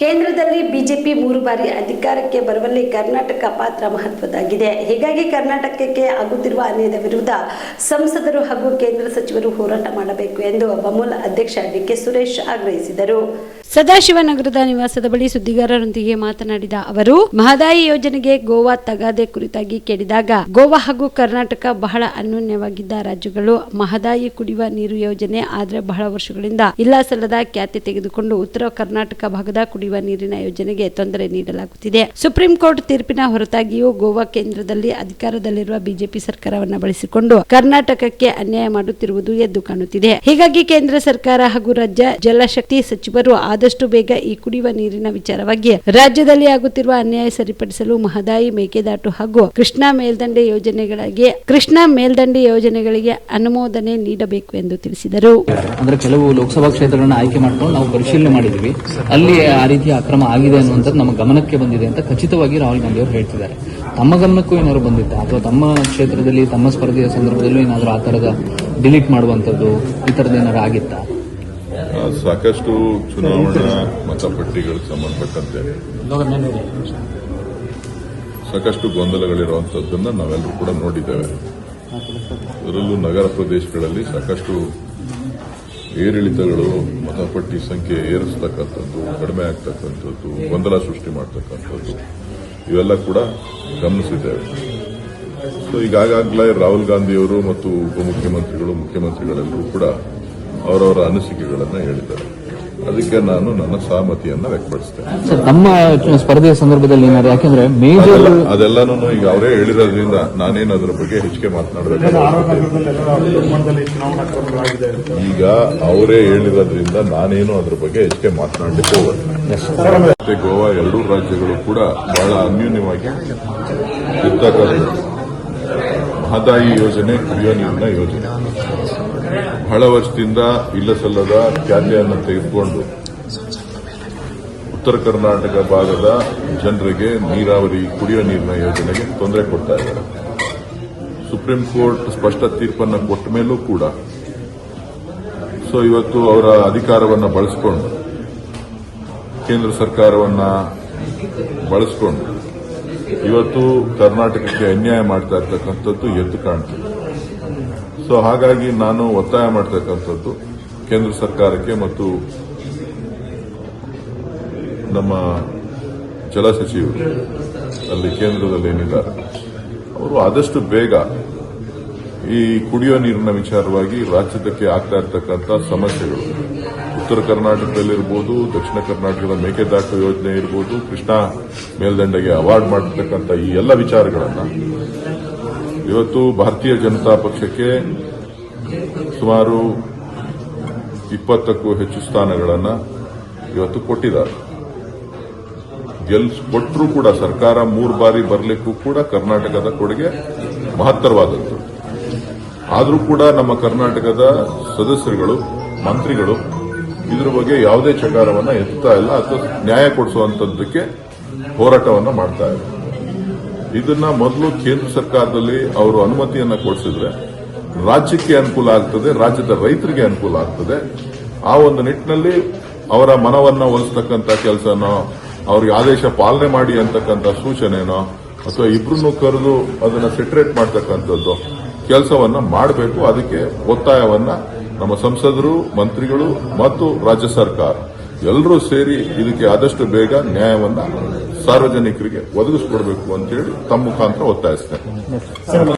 ಕೇಂದ್ರದಲ್ಲಿ ಬಿಜೆಪಿ ಮೂರು ಬಾರಿ ಅಧಿಕಾರಕ್ಕೆ ಬರುವಲ್ಲಿ ಕರ್ನಾಟಕ ಪಾತ್ರ ಮಹತ್ವದ್ದಾಗಿದೆ. ಹೀಗಾಗಿ ಕರ್ನಾಟಕಕ್ಕೆ ಆಗುತ್ತಿರುವ ಅನ್ಯಾಯದ ವಿರುದ್ಧ ಸಂಸದರು ಹಾಗೂ ಕೇಂದ್ರ ಸಚಿವರು ಹೋರಾಟ ಮಾಡಬೇಕು ಎಂದು ಬಮೂಲ್ ಅಧ್ಯಕ್ಷ ಡಿಕೆ ಸುರೇಶ್ ಆಗ್ರಹಿಸಿದರು. ಸದಾಶಿವನಗರದ ನಿವಾಸದ ಬಳಿ ಸುದ್ದಿಗಾರರೊಂದಿಗೆ ಮಾತನಾಡಿದ ಅವರು, ಮಹದಾಯಿ ಯೋಜನೆಗೆ ಗೋವಾ ತಗಾದೆ ಕುರಿತಾಗಿ ಕೇಳಿದಾಗ ಗೋವಾ ಹಾಗೂ ಕರ್ನಾಟಕ ಬಹಳ ಅನ್ಯೋನ್ಯವಾಗಿದ್ದ ರಾಜ್ಯಗಳು ಮಹದಾಯಿ ಕುಡಿಯುವ ನೀರು ಯೋಜನೆ ಆದ್ರೆ ಬಹಳ ವರ್ಷಗಳಿಂದ ಇಲ್ಲ ಸಲ್ಲದ ಖ್ಯಾತಿ ತೆಗೆದುಕೊಂಡು ಉತ್ತರ ಕರ್ನಾಟಕ ಭಾಗದ ಕುಡಿಯುವ ನೀರಿನ ಯೋಜನೆಗೆ ತೊಂದರೆ ನೀಡಲಾಗುತ್ತಿದೆ. ಸುಪ್ರೀಂ ಕೋರ್ಟ್ ತೀರ್ಪಿನ ಹೊರತಾಗಿಯೂ ಗೋವಾ ಕೇಂದ್ರದಲ್ಲಿ ಅಧಿಕಾರದಲ್ಲಿರುವ ಬಿಜೆಪಿ ಸರ್ಕಾರವನ್ನ ಬಳಸಿಕೊಂಡು ಕರ್ನಾಟಕಕ್ಕೆ ಅನ್ಯಾಯ ಮಾಡುತ್ತಿರುವುದು ಎದ್ದು ಕಾಣುತ್ತಿದೆ. ಹೀಗಾಗಿ ಕೇಂದ್ರ ಸರ್ಕಾರ ಹಾಗೂ ರಾಜ್ಯ ಜಲಶಕ್ತಿ ಸಚಿವರು ಆದಷ್ಟು ಬೇಗ ಈ ಕುಡಿಯುವ ನೀರಿನ ವಿಚಾರವಾಗಿ ರಾಜ್ಯದಲ್ಲಿ ಆಗುತ್ತಿರುವ ಅನ್ಯಾಯ ಸರಿಪಡಿಸಲು ಮಹದಾಯಿ, ಮೇಕೆದಾಟು ಹಾಗೂ ಕೃಷ್ಣಾ ಮೇಲ್ದಂಡೆ ಯೋಜನೆಗಳಿಗೆ, ಕೃಷ್ಣಾ ಮೇಲ್ದಂಡೆ ಯೋಜನೆಗಳಿಗೆ ಅನುಮೋದನೆ ನೀಡಬೇಕು ಎಂದು ತಿಳಿಸಿದರು. ಅಂದ್ರೆ ಕೆಲವು ಲೋಕಸಭಾ ಕ್ಷೇತ್ರಗಳನ್ನು ಆಯ್ಕೆ ಮಾಡಿಕೊಂಡು ನಾವು ಪರಿಶೀಲನೆ ಮಾಡಿದ್ವಿ. ಅಲ್ಲಿ ರೀತಿಯ ಅಕ್ರಮ ಆಗಿದೆ ಅನ್ನುವಂಥದ್ದು ನಮ್ಮ ಗಮನಕ್ಕೆ ಬಂದಿದೆ ಅಂತ ಖಚಿತವಾಗಿ ರಾಹುಲ್ ಗಾಂಧಿ ಅವರು ಹೇಳ್ತಿದ್ದಾರೆ. ತಮ್ಮ ಗಮನಕ್ಕೂ ಏನಾದ್ರು ಬಂದಿತ್ತ? ಅಥವಾ ತಮ್ಮ ಕ್ಷೇತ್ರದಲ್ಲಿ ತಮ್ಮ ಸ್ಪರ್ಧೆಯ ಸಂದರ್ಭದಲ್ಲೂ ಏನಾದರೂ ಆ ಥರದ ಡಿಲೀಟ್ ಮಾಡುವಂಥದ್ದು ಈ ಥರದ್ದು ಏನಾದ್ರು ಆಗಿತ್ತಾ? ಸಾಕಷ್ಟು ಚುನಾವಣಾ ಮತಪಟ್ಟಿಗಳಿಗೆ ಸಂಬಂಧಪಟ್ಟಂತೆ ಸಾಕಷ್ಟು ಗೊಂದಲಗಳಿರುವಂತದ್ದನ್ನ ನಾವೆಲ್ಲರೂ ಕೂಡ ನೋಡಿದ್ದೇವೆ. ಅದರಲ್ಲೂ ನಗರ ಪ್ರದೇಶಗಳಲ್ಲಿ ಸಾಕಷ್ಟು ಏರಿಳಿತಗಳು ಮತಪಟ್ಟಿ ಸಂಖ್ಯೆ ಏರಿಸ್ತಕ್ಕಂಥದ್ದು, ಕಡಿಮೆ ಆಗ್ತಕ್ಕಂಥದ್ದು, ಗೊಂದಲ ಸೃಷ್ಟಿ ಮಾಡ್ತಕ್ಕಂಥದ್ದು, ಇವೆಲ್ಲ ಕೂಡ ಗಮನಿಸಿದ್ದೇವೆ. ಸೊ ಈಗಾಗಲೇ ರಾಹುಲ್ ಗಾಂಧಿಯವರು ಮತ್ತು ಉಪಮುಖ್ಯಮಂತ್ರಿಗಳು, ಮುಖ್ಯಮಂತ್ರಿಗಳೆಲ್ಲರೂ ಕೂಡ ಅವರವರ ಅನಿಸಿಕೆಗಳನ್ನು ಹೇಳಿದ್ದಾರೆ. ಅದಕ್ಕೆ ನಾನು ನನ್ನ ಸಹಮತಿಯನ್ನ ವ್ಯಕ್ತಪಡಿಸ್ತೇನೆ. ಸರ್ ತಮ್ಮ ಸ್ಪರ್ಧೆಯ ಸಂದರ್ಭದಲ್ಲಿ ಏನಾದ್ರು ಯಾಕೆಂದ್ರೆ ಮೇಜರ್ ಅದೆಲ್ಲಾನು ಈಗ ಅವರೇ ಹೇಳಿರೋದ್ರಿಂದ ನಾನೇನು ಅದರ ಬಗ್ಗೆ ಹೆಚ್ಚಿಗೆ ಮಾತನಾಡಬೇಕು ಈಗ ಅವರೇ ಹೇಳಿರೋದ್ರಿಂದ ನಾನೇನು ಅದರ ಬಗ್ಗೆ ಹೆಚ್ಚಿಗೆ ಮಾತನಾಡಲಿಕ್ಕೆ ಹೋಗೋದಿಲ್ಲ ಗೋವಾ ಎರಡೂ ರಾಜ್ಯಗಳು ಕೂಡ ಬಹಳ ಅನ್ಯೂನ್ಯವಾಗಿ ಇರ್ತಕ್ಕಂಥ ಮಹದಾಯಿ ಯೋಜನೆ ಕುಡಿಯೋ ನೀರಿನ ಯೋಜನೆ. ಬಹಳ ವರ್ಷದಿಂದ ಇಲ್ಲ ಸಲ್ಲದ ಖ್ಯಾತಿಯನ್ನು ತೆಗೆದುಕೊಂಡು ಉತ್ತರ ಕರ್ನಾಟಕ ಭಾಗದ ಜನರಿಗೆ ನೀರಾವರಿ ಕುಡಿಯೋ ನೀರಿನ ಯೋಜನೆಗೆ ತೊಂದರೆ ಕೊಡ್ತಾ ಇದ್ದಾರೆ. ಸುಪ್ರೀಂ ಕೋರ್ಟ್ ಸ್ಪಷ್ಟ ತೀರ್ಪನ್ನು ಕೊಟ್ಟ ಮೇಲೂ ಕೂಡ. ಸೊ ಇವತ್ತು ಅವರ ಅಧಿಕಾರವನ್ನು ಬಳಸಿಕೊಂಡು, ಕೇಂದ್ರ ಸರ್ಕಾರವನ್ನು ಬಳಸಿಕೊಂಡು ಇವತ್ತು ಕರ್ನಾಟಕಕ್ಕೆ ಅನ್ಯಾಯ ಮಾಡ್ತಾ ಇರ್ತಕ್ಕಂಥದ್ದು ಎದ್ದು ಕಾಣ್ತದೆ ಸೊ ಹಾಗಾಗಿ ನಾನು ಒತ್ತಾಯ ಮಾಡ್ತಕ್ಕಂಥದ್ದು ಕೇಂದ್ರ ಸರ್ಕಾರಕ್ಕೆ ಮತ್ತು ನಮ್ಮ ಜಲ ಸಚಿವರು ಅಲ್ಲಿ ಕೇಂದ್ರದಲ್ಲಿ ಏನಿದ್ದಾರೆ, ಅವರು ಆದಷ್ಟು ಬೇಗ ಈ ಕುಡಿಯೋ ನೀರಿನ ವಿಚಾರವಾಗಿ ರಾಜ್ಯದಕ್ಕೆ ಆಗ್ತಾ ಇರ್ತಕ್ಕಂಥ ಸಮಸ್ಯೆಗಳು ಉತ್ತರ ಕರ್ನಾಟಕದಲ್ಲಿರ್ಬೋದು, ದಕ್ಷಿಣ ಕರ್ನಾಟಕದ ಮೇಕೆದಾಟು ಯೋಜನೆ ಇರ್ಬೋದು, ಕೃಷ್ಣಾ ಮೇಲ್ದಂಡೆಗೆ ಅವಾರ್ಡ್ ಮಾಡಿರ್ತಕ್ಕಂಥ ಈ ಎಲ್ಲ ವಿಚಾರಗಳನ್ನು ಇವತ್ತು ಭಾರತೀಯ ಜನತಾ ಪಕ್ಷಕ್ಕೆ ಸುಮಾರು ಇಪ್ಪತ್ತಕ್ಕೂ ಹೆಚ್ಚು ಸ್ಥಾನಗಳನ್ನು ಇವತ್ತು ಕೊಟ್ಟಿದ್ದಾರೆ. ಗೆಲ್ ಕೊಟ್ಟರೂ ಕೂಡ ಸರ್ಕಾರ ಮೂರು ಬಾರಿ ಬರಲಿಕ್ಕೂ ಕೂಡ ಕರ್ನಾಟಕದ ಕೊಡುಗೆ ಮಹತ್ತರವಾದದ್ದು. ಆದರೂ ಕೂಡ ನಮ್ಮ ಕರ್ನಾಟಕದ ಸದಸ್ಯರುಗಳು, ಮಂತ್ರಿಗಳು ಇದ್ರ ಬಗ್ಗೆ ಯಾವುದೇ ಚಕಾರವನ್ನ ಎತ್ತಾ ಇಲ್ಲ ಅಥವಾ ನ್ಯಾಯ ಕೊಡಿಸುವಂತದ್ದಕ್ಕೆ ಹೋರಾಟವನ್ನ ಮಾಡ್ತಾ ಇದೆ ಇದನ್ನ ಮೊದಲು ಕೇಂದ್ರ ಸರ್ಕಾರದಲ್ಲಿ ಅವರು ಅನುಮತಿಯನ್ನ ಕೊಡಿಸಿದ್ರೆ ರಾಜ್ಯಕ್ಕೆ ಅನುಕೂಲ ಆಗ್ತದೆ, ರಾಜ್ಯದ ರೈತರಿಗೆ ಅನುಕೂಲ ಆಗ್ತದೆ. ಆ ಒಂದು ನಿಟ್ಟಿನಲ್ಲಿ ಅವರ ಮನವನ್ನ ಒಲಿಸ್ತಕ್ಕಂಥ ಕೆಲಸನೋ, ಅವ್ರಿಗೆ ಆದೇಶ ಪಾಲನೆ ಮಾಡಿ ಅಂತಕ್ಕಂಥ ಸೂಚನೆನೋ, ಅಥವಾ ಇಬ್ಬರನ್ನು ಕರೆದು ಅದನ್ನ ಸೆಟ್ರೇಟ್ ಮಾಡ್ತಕ್ಕಂಥದ್ದು ಕೆಲಸವನ್ನ ಮಾಡಬೇಕು. ಅದಕ್ಕೆ ಒತ್ತಾಯವನ್ನ ನಮ್ಮ ಸಂಸದರು, ಮಂತ್ರಿಗಳು ಮತ್ತು ರಾಜ್ಯ ಸರ್ಕಾರ, ಎಲ್ಲರೂ ಸೇರಿ ಇದಕ್ಕೆ ಆದಷ್ಟು ಬೇಗ ನ್ಯಾಯವನ್ನು ಸಾರ್ವಜನಿಕರಿಗೆ ಒದಗಿಸ್ಕೊಡ್ಬೇಕು ಅಂತೇಳಿ ತಮ್ಮ ಮುಖಾಂತರ ಒತ್ತಾಯಿಸ್ತೇನೆ.